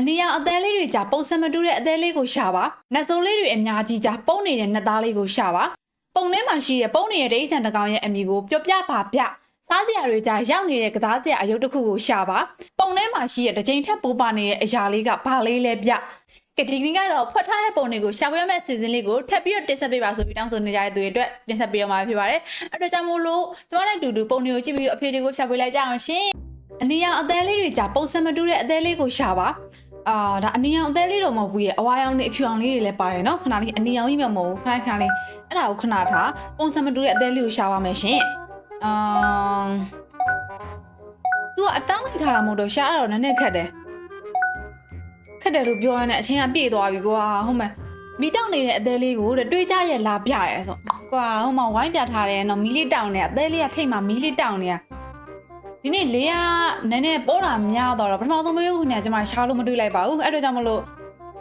အနီရောင်အသေးလေးတွေကြာပုံစံမတူတဲ့အသေးလေးကိုရှာပါနှစုံလေးတွေအများကြီးကြာပုံနေတဲ့နှစ်သားလေးကိုရှာပါပုံထဲမှာရှိတဲ့ပုံနေတဲ့ဒိဋ္ဌိဆန်တစ်ကောင်ရဲ့အမည်ကိုပြောပြပါပြစားစရာတွေကြာရောက်နေတဲ့ကစားစရာအယုတ်တစ်ခုကိုရှာပါပုံထဲမှာရှိတဲ့တစ်ချိန်ထက်ပိုပါနေတဲ့အရာလေးကဘာလေးလဲပြကတိကင်းကတော့ဖွက်ထားတဲ့ပုံတွေကိုရှာဖွေရမယ့်အစီအစဉ်လေးကိုထပ်ပြီးတော့တင်ဆက်ပေးပါဆိုပြီးတောင်းဆိုနေကြတဲ့သူတွေအတွက်တင်ဆက်ပေးရမှာဖြစ်ပါတယ်အဲ့တော့ကြောင့်မို့လို့ကျွန်တော်နဲ့အတူတူပုံတွေကိုကြည့်ပြီးတော့အဖေတွေကိုရှာဖွေလိုက်ကြအောင်ရှင်အနီရောင်အသေးလေးတွေကြာပုံစံမတူတဲ့အသေးလေးကိုရှာပါ အာဒါအနီရောင်အသေးလေးတော့မဟုတ်ဘူးရဲ့အဝါရောင်လေးအဖြူအောင်လေးတွေလည်းပါတယ်နော်ခဏလေးအနီရောင်ကြီးမှမဟုတ်ဘူးခဏခဏလေးအဲ့ဒါကိုခဏထားပုံစံမတူတဲ့အသေးလေးကိုရှာပါမယ်ရှင်အမ်သူကအတောင်းလိုက်ထားတာမဟုတ်တော့ရှာရတော့နည်းနည်းခက်တယ်ခက်တယ်လို့ပြောရတဲ့အချိန်ကပြည့်သွားပြီကွာဟုတ်မယ်မီတောက်နေတဲ့အသေးလေးကိုတဲ့တွေးကြရဲ့လာပြရဲဆိုကွာဟိုမှာဝိုင်းပြထားတယ်နော်မီလေးတောင်နေအသေးလေးကထိတ်မှာမီလေးတောင်နေရ ဒီနေ့လေးကနည်းနည်းပေါ်တာများတော့ပထမဆုံးမျိုးခုနကကျွန်မရှာလို့မတွေ့လိုက်ပါဘူးအဲ့တော့ကြောင့်မလို့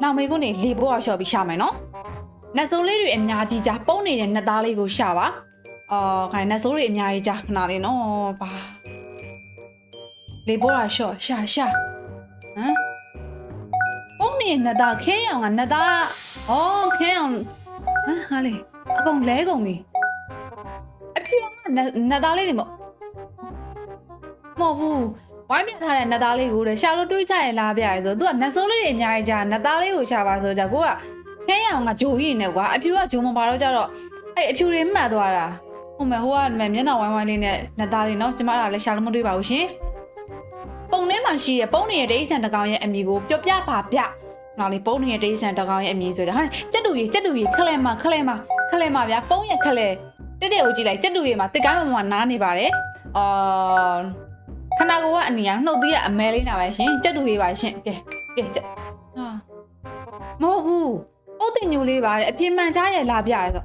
နောက်မေးခုနေလေပေါ်ကရှော့ပြီးရှာမယ်နော်နတ်ဆိုးလေးတွေအများကြီးကြာပုံနေတဲ့နတ်သားလေးကိုရှာပါအော်ခိုင်နတ်ဆိုးတွေအများကြီးကြာခဏလေးနော်ပါလေပေါ်ကရှော့ရှာရှာဟမ်ပုံနေတဲ့နတ်သားခဲရောင်ကနတ်သားအော်ခဲရောင်ဟမ်ဟာလေအကုန်လဲကုန်ပြီအဖြူကနတ်နတ်သားလေးတွေမဟုတ် မဟုတ်ဘူးဝိုင်းမြထားတဲ့နတ်သားလေးကိုတဲ့ရှာလို့တွေးကြရလားပြရဲဆိုသူကနတ်ဆိုးလေးတွေအများကြီးကြာနတ်သားလေးကိုရှာပါဆိုကြကိုကခဲရအောင်ကဂျိုကြီးနေကွာအဖြူကဂျိုမပါတော့ကြတော့အဲ့အဖြူတွေမှတ်သွားတာဟုတ်မယ်ဟိုကမျက်နှာဝိုင်းဝိုင်းလေးနဲ့နတ်သားလေးနော်ကျမတို့လည်းရှာလို့မတွေးပါဘူးရှင်ပုံထဲမှာရှိတဲ့ပုံနေတဲ့ဒိဋ္ဌိဆန်တစ်ကောင်ရဲ့အမည်ကိုပြောပြပါပြနောက်လေးပုံနေတဲ့ဒိဋ္ဌိဆန်တစ်ကောင်ရဲ့အမည်ဆိုတော့ဟာကြက်တူကြီးကြက်တူကြီးခလဲမခလဲမခလဲမဗျာပုံရဲ့ခလဲတက်တဲ့ကိုကြည့်လိုက်ကြက်တူကြီးမှာတစ်ကိုင်းမမနားနေပါတယ်အာ ခဏကိုကအနီရောင်နှုတ်သီးကအမဲလေးနာပဲရှင်ကြက်တူရေးပါရှင်ကဲကဲကြက်ဟာမဟုတ်ဘူးပုတ်တင်ညိုလေးပါတဲ့အပြင်းမှန်ချရဲ့လာပြရဲဆို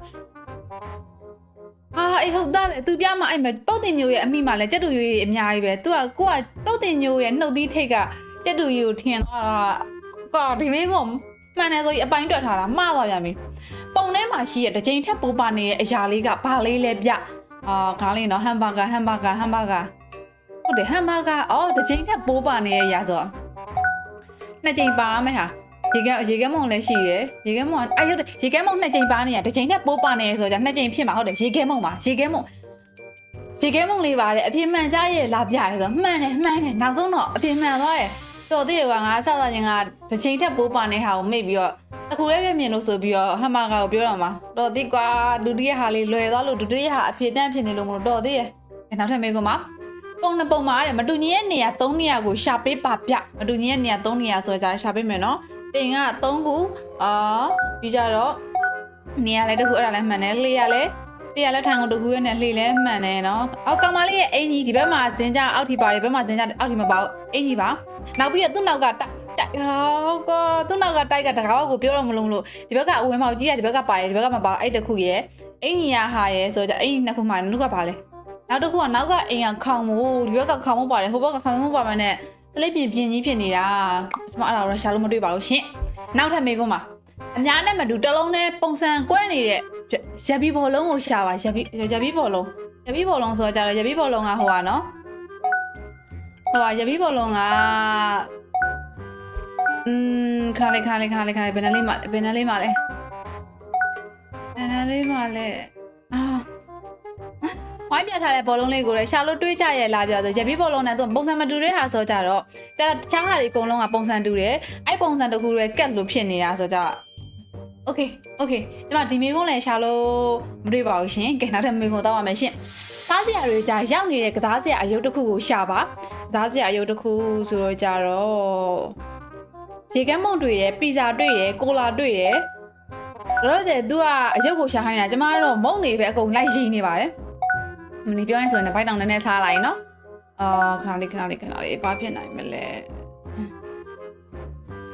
ဟာအေးဟုတ်သားပဲသူပြမအဲ့မဲ့ပုတ်တင်ညိုရဲ့အမိမှလည်းကြက်တူရေးအများကြီးပဲသူကကိုကပုတ်တင်ညိုရဲ့နှုတ်သီးထိတ်ကကြက်တူရေးကိုထင်သွားတာကောဒီမင်းကမှန်တယ်ဆိုရင်အပိုင်းတွက်ထားတာမှားသွားပြန်ပြီပုံထဲမှာရှိတဲ့တစ်ချိန်ထက်ပိုပါနေတဲ့အရာလေးကဘာလေးလဲပြအာခါလေးနော်ဟမ်ဘာဂါဟမ်ဘာဂါဟမ်ဘာဂါ ဟုတ်တယ်ဟမ်ဘာဂါအော်တစ်ချိန်ထက်ပိုးပါနေရရဆိုတော့နှစ်ချိန်ပါမယ်ဟာရေကရေကမုံလည်းရှိရယ်ရေကမုံကအဲ့ဟုတ်တယ်ရေကမုံနှစ်ချိန်ပါနေရတစ်ချိန်ထက်ပိုးပါနေရဆိုတော့နှစ်ချိန်ဖြစ်မှာဟုတ်တယ်ရေကမုံပါရေကမုံရေကမုံလေးပါတယ်အပြင်းမှန်ကြရဲ့လာပြရဲဆိုတော့မှန်တယ်မှန်တယ်နောက်ဆုံးတော့အပြင်းမှန်သွားတယ်တော်သေးတယ်ကငါဆောက်သွားခြင်းကတစ်ချိန်ထက်ပိုးပါနေဟာကိုမိတ်ပြီးတော့အခုလည်းပြမြင်လို့ဆိုပြီးတော့ဟမ်ဘာဂါကိုပြောတော့မှာတော်သေးကွာဒုတိယဟာလေးလွယ်သွားလို့ဒုတိယဟာအဖြေတန်းဖြစ်နေလို့မလို့တော်သေးရဲ့နောက်ထပ်မေးခွန်း ပါပုံနှစ်ပုံမှာတဲ့မတူညီရဲ့နေရာ3နေရာကိုရှာပေးပါပြမတူညီရဲ့နေရာ3နေရာဆိုကြရှာပေးမယ်နော်တင်က3ခုအာပြီးကြတော့နေရာလည်းတစ်ခုအဲ့ဒါလည်းမှန်တယ်လေရလည်းတေးရလည်းထိုင်ကုန်တစ်ခုရဲ့နဲ့လှေလည်းမှန်တယ်နော်အောက်ကောင်မလေးရဲ့အင်ကြီးဒီဘက်မှာဇင်းကြအောက်ထိပါတယ်ဘက်မှာဇင်းကြအောက်ထိမပါဘူးအင်ကြီးပါနောက်ပြီးတော့သူ့နောက်ကတိုက်တိုက်ဟောကောသူ့နောက်ကတိုက်ကတကားကိုပြောတော့မလုံးလို့ဒီဘက်ကအဝင်းမောက်ကြီးကဒီဘက်ကပါတယ်ဒီဘက်ကမပါအဲ့တစ်ခုရဲ့အင်ကြီးရဟာရဲ့ဆိုကြအင်ကြီးနှစ်ခုမှနှစ်ခုကပါလဲ နောက်တစ်ခုကနောက်ကအိမ်ကခေါင်မို့ဒီဘက်ကခေါင်မို့ပါတယ်ဟိုဘက်ကခေါင်မို့ပါမယ်နဲ့စလိပ်ပြင်ပြင်ကြီးဖြစ်နေတာကျွန်မအဲ့ဒါတော့ရှာလို့မတွေ့ပါဘူးရှင်နောက်ထပ်မေးခွန်းပါအများနဲ့မတူတစ်လုံးနဲ့ပုံစံကွဲနေတဲ့ရဘီဘောလုံးကိုရှာပါရဘီရဘီဘောလုံးရဘီဘောလုံးဆိုတော့ကြတော့ရဘီဘောလုံးကဟိုပါနော်ဟိုပါရဘီဘောလုံးကอืมခဏလေးခဏလေးခဏလေးခဏလေးဘယ်နှလေးမှဘယ်နှလေးမှလဲဘယ်နှလေးမှလဲအာ ဝိုင်းပြထားတဲ့ဘောလုံးလေးကိုလည်းရှာလို့တွေးကြရဲ့လားပြောဆိုရပိဘောလုံးနဲ့သူပုံစံမတူတဲ့ဟာဆိုကြတော့တခြားဟာတွေအကုန်လုံးကပုံစံတူတယ်အဲ့ပုံစံတစ်ခုတည်းကက်လို့ဖြစ်နေတာဆိုတော့ Okay okay ကျမဒီမေကုန်းလည်းရှာလို့မတွေ့ပါဘူးရှင်ကဲနောက်ထပ်မေကုန်းတောက်ပါမယ်ရှင်ကားစရာတွေကြာရောက်နေတဲ့ကစားစရာအယုတ်တစ်ခုကိုရှာပါကစားစရာအယုတ်တစ်ခုဆိုတော့ကြတော့ရေကမ်းမုံတွေ့တယ်ပီဇာတွေ့တယ်ကိုလာတွေ့တယ်လောလောဆယ်သူကအယုတ်ကိုရှာဟိုင်းတာကျမကတော့မုံတွေပဲအကုန်လိုက်ရင်းနေပါတယ် မနေပြောရင်ဆိုရင်ဘိုက်တောင်နည်းနည်းစားလိုက်နော်အာခဏလေးခဏလေးခဏလေးဘာဖြစ်နိုင်မလဲ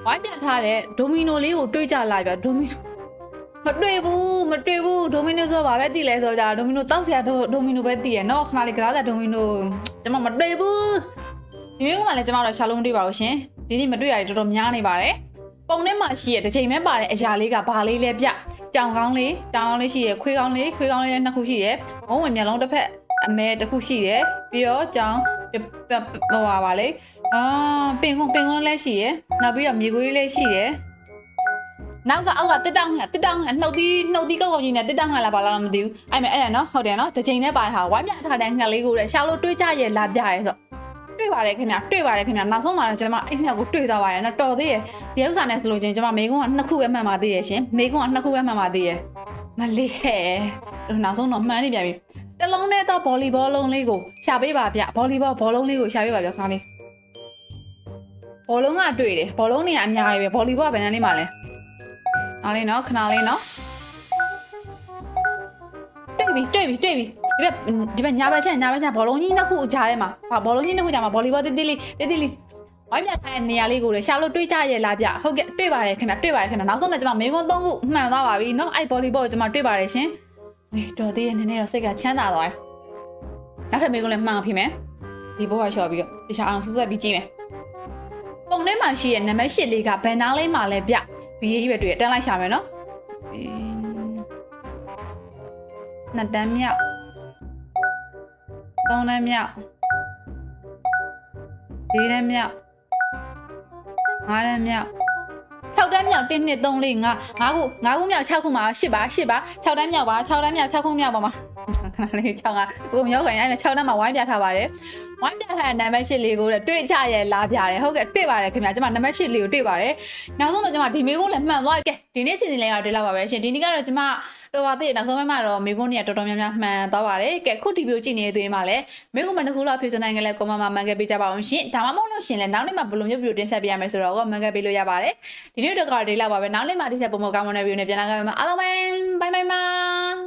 ဝိုင်းပြထားတဲ့ဒိုမီနိုလေးကိုတွေးကြလာပြဒိုမီနိုမတွေ့ဘူးမတွေ့ဘူးဒိုမီနိုဆိုဘာပဲတည်လဲဆိုကြဒိုမီနိုတောက်ဆရာဒိုမီနိုပဲတည်ရနော်ခဏလေးကစားတဲ့ဒိုမီနိုကျွန်မမတွေ့ဘူးဒီမျိုးကလည်းကျွန်မတို့ရှာလို့မတွေ့ပါဘူးရှင်ဒီနေ့မတွေ့ရတယ်တော်တော်များနေပါတယ်ပုံထဲမှာရှိရတစ်ချိန်မဲ့ပါတဲ့အရာလေးကဘာလေးလဲပြ ကြောင်ကောင်းလေးကြောင်ကောင်းလေးရှိရခွေးကောင်းလေးခွေးကောင်းလေးလည်းနှစ်ခုရှိရဝုံးဝင်မျက်လုံးတစ်ဖက်အမဲတစ်ခုရှိတယ်ပြီးတော့ကြောင်ဟိုပါပါလေအာပင်ကွန်းပင်ကွန်းလည်းရှိရယ်နောက်ပြီးတော့မြေခွေးလည်းရှိရယ်နောက်ကအောက်ကတစ်တောင်းငါတစ်တောင်းငါနှုတ်သီးနှုတ်သီးကောက်ကောက်ကြီးနဲ့တစ်တောင်းငါလာပါလားမသိဘူးအဲ့မဲ့အဲ့ဒါနော်ဟုတ်တယ်နော်တစ်ချိန်နဲ့ပါတာဝိုင်းမြထားတဲ့ငှက်လေးကိုတဲ့ရှာလို့တွေးကြရဲ့လာပြရဲဆို တွေ့ပါတယ်ခင်ဗျာတွေ့ပါတယ်ခင်ဗျာနောက်ဆုံးမှာတော့ကျွန်မအဲ့ငှက်ကိုတွေ့သွားပါတယ်နော်တော်သေးရဲ့ဒီဥစ္စာနဲ့ဆိုလို့ချင်းကျွန်မမေကုန်းကနှစ်ခုပဲမှန်ပါသေးရဲ့ရှင်မေကုန်းကနှစ်ခုပဲမှန်ပါသေးရဲ့မလေးဟဲ့နောက်ဆုံးတော့မှန်နေပြန်ပြီတလုံးနဲ့တော့ဗောလီဘောလုံးလေးကိုရှာပေးပါဗျဗောလီဘောဘောလုံးလေးကိုရှာပေးပါဗျခဏလေးဘောလုံးကတွေ့တယ်ဘောလုံးနေကအများကြီးပဲဗောလီဘောကဘယ်နှန်းလေးမှလဲနောက်လေးနော်ခဏလေးနော်တွေ့ပြီတွေ့ပြီတွေ့ပြီ ဒီဘက်ဒီဘက်ညာဘက်ချက်ညာဘက်ချက်ဘောလုံးကြီးနှစ်ခုကြားထဲမှာဟာဘောလုံးကြီးနှစ်ခုကြားမှာဗောလီဘောတေးသေးလေးတေးသေးလေးဝိုင်းမြထားတဲ့နေရာလေးကိုလေရှာလို့တွေးကြရဲ့လားဗျဟုတ်ကဲ့တွေ့ပါတယ်ခင်ဗျတွေ့ပါတယ်ခင်ဗျနောက်ဆုံးတော့ကျွန်မမေကွန်း၃ခုမှန်သွားပါပြီเนาะအဲ့ဗောလီဘောကိုကျွန်မတွေ့ပါတယ်ရှင် နေတော်သေးရဲ့နည်းနည်းတော့စိတ်ကချမ်းသာသွားတယ်။နောက်ထပ်မေးခွန်းလည်းမှန်အောင်ဖြစ်မယ်။ဒီဘောကလျှော့ပြီးတော့တခြားအောင်စူးစပ်ပြီးကြည့်မယ်။ပုံထဲမှာရှိရဲ့နံပါတ်၈လေးကဘယ်နားလေးမှာလဲဗျ။ဘီရေးပဲတွေ့ရတန်းလိုက်ရှာမယ်နော်။အင်းနှစ်တန်းမြောက် သုံးတန်းမြောက်လေးတန်းမြောက်ငါးတန်းမြောက်6တန်းမြောက်1 2 3 4 5 5ခု5ခုမြောက်6ခုမှာ8ပါ8ပါ6တန်းမြောက်ပါ6တန်းမြောက်6ခုမြောက်ပါမှာ ခဏလေး6ကကိုမြောက်ခိုင်အဲ့6တန်းမှာဝိုင်းပြထားပါတယ်ဝိုင်းပြထားတဲ့နံပါတ်8လေးကိုတွေ့ကြရဲလာပြတယ်ဟုတ်ကဲ့တွေ့ပါတယ်ခင်ဗျာကျွန်မနံပါတ်8လေးကိုတွေ့ပါတယ်နောက်ဆုံးတော့ကျွန်မဒီမေကုန်းလည်းမှန်သွားပြီကဲဒီနေ့စီစဉ်လေးကတော့တွေ့လာပါပဲရှင်ဒီနေ့ကတော့ကျွန်မတော်ပါသေးတယ်နောက်ဆုံးပိုင်းမှာတော့မေကုန်းတွေကတော်တော်များများမှန်သွားပါတယ်ကဲခုဒီဗီဒီယိုကြည့်နေတဲ့သူတွေမှာလည်းမေကုန်းမတစ်ခုလောက်ဖြည့်စနိုင်ကြလဲကွန်မန့်မှာမှန်ခဲ့ပေးကြပါအောင်ရှင်ဒါမှမဟုတ်လို့ရှင်လည်းနောက်နေ့မှာဘယ်လိုမျိုးဗီဒီယိုတင်ဆက်ပေးရမယ်ဆိုတော့မှန်ခဲ့ပေးလို့ရပါတယ်ဒီနေ့တော့ကတော့ဒီလောက်ပါပဲနောက်နေ့မှာတစ်ချက်ပုံမကောင်းမွန်တဲ့ဗီဒီယိုနဲ့ပြန်လာကြပါမယ်အားလုံးပဲဘိုင်ဘိုင်ပါ